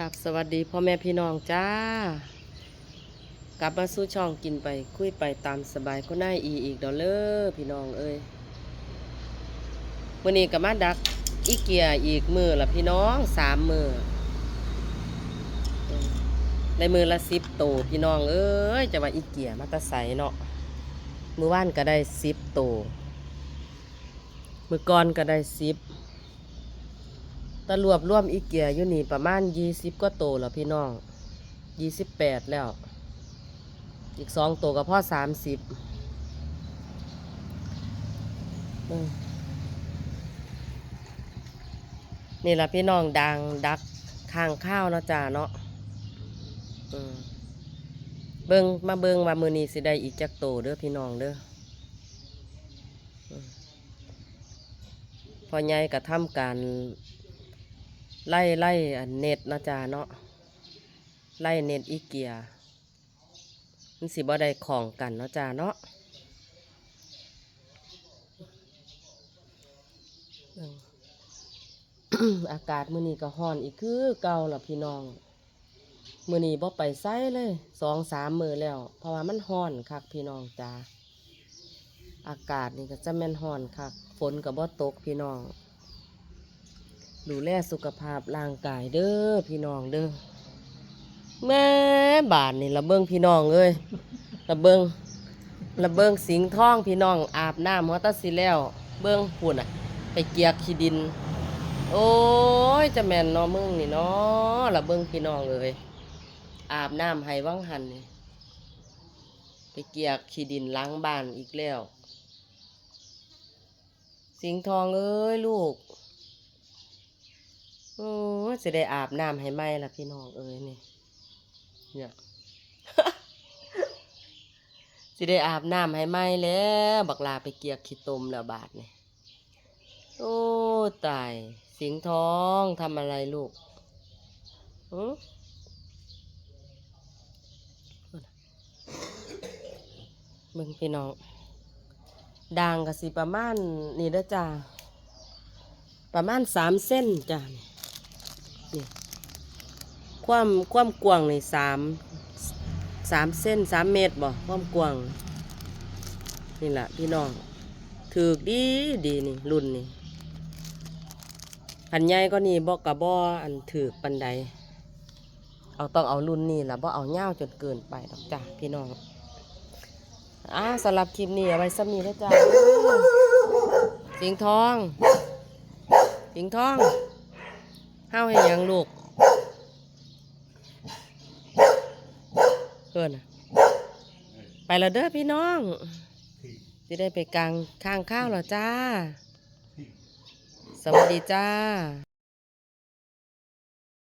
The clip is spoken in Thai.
กราบสวัสดีพ่อแม่พี่น้องจ้า กลับมาสู้ช่องกินไป คุยไปตามสบายก็น่าอีอีกดอลเลอร์พี่น้องเอ้ยวันนี้กับมาดักอีเกียอีกมือละพี่น้องสามมือเออได้มือละสิบโตพี่น้องเอ้ยจะว่าอีเกียมาตะใสเนาะมือว่านก็ได้สิบโตมือก่อนก็ได้สิบ ตะรวบร่วมอีเกียอยู่นี่ประมาณยี่สิบก็โตแล้วพี่น้องยี่สิบแปดแล้ว อีกสองโตวก็พ่อสามสิบนี่แหละพี่น้องดังดักข้างข้าวเนาะจ้าเนาะเบิงมาเบิงว่ามือนี้สิได้อีกจักโตเด้อพี่น้องเด้อพอใหญ่ก็ทำการ ไล่ไล่เน็ตนะจ้าเนาะไล่เน็ตอีเกียมันสิบ่ได้ของกันเนาะจ้าเนาะอากาศมื้อนี้ก็ร้อนอีกคือเก่าล่ะพี่น้องมื้อนี้บ่ไปไสเลยสองสามมื้อแล้ว เพราะว่ามันร้อนคักพี่น้องจ้าอากาศนี่ก็จะแม่นร้อนคักฝนก็บ่ตกพี่น้อง ดูแลสุขภาพร่างกายเด้อพี่น้องเด้อแม่บาทนี่ระเบิงพี่น้องเอ้ยระเบิงระเบิงสิงท่องพี่น้องอาบน้ำหัวตาสิแล้ว เบิ้งปุ่นอะ ไปเกียกขี้ดิน โอ้ยจะแม่นนาะมึงนี่เนาะระเบิงพี่น้องเอ้ยอาบน้ำให้วังหันนี่ไปเกียกขี้ดินล้างบ้านอีกแล้ว สิงทองเอ้ยลูก โอ้จะได้อาบน้ำให้ไหมล่ะพี่น้องเอ้ยนี่เนี่ยสิได้อาบน้ำให้ไหมแล้ว บักลาไปเกียกขี้ตมแล้วบาทนี่ยโอ้ตาย สิงห์ทองทำอะไรลูกหือมึงพี่น้องด่างกสิประมาณนี่เด้อจ้าประมาณสามเส้นจ้ะนี่ นี่ความความกว้างนี่สามสามเส้นสามเมตรบ่ความกว้าง นี่แหละพี่น้องถือกดีดีนี่รุ่นนี่อันใหญ่ก็นี่บ่กระบ่อันถือกปันใดเอาต้องเอารุ่นนี่ละบ่เอาเง่าจนเกินไปดอกจ้ะพี่น้องอ่าสำหรับคลิปนี้เอาไว้ซ้ำนี้แล้วจ้ะสิงทองสิงทอง เฮาให้หยังลูกเพื่อนไปแล้วเด้อพี่น้องจะได้ไปกลางข้างข้าวหรอจ้า สวัสดีจ้า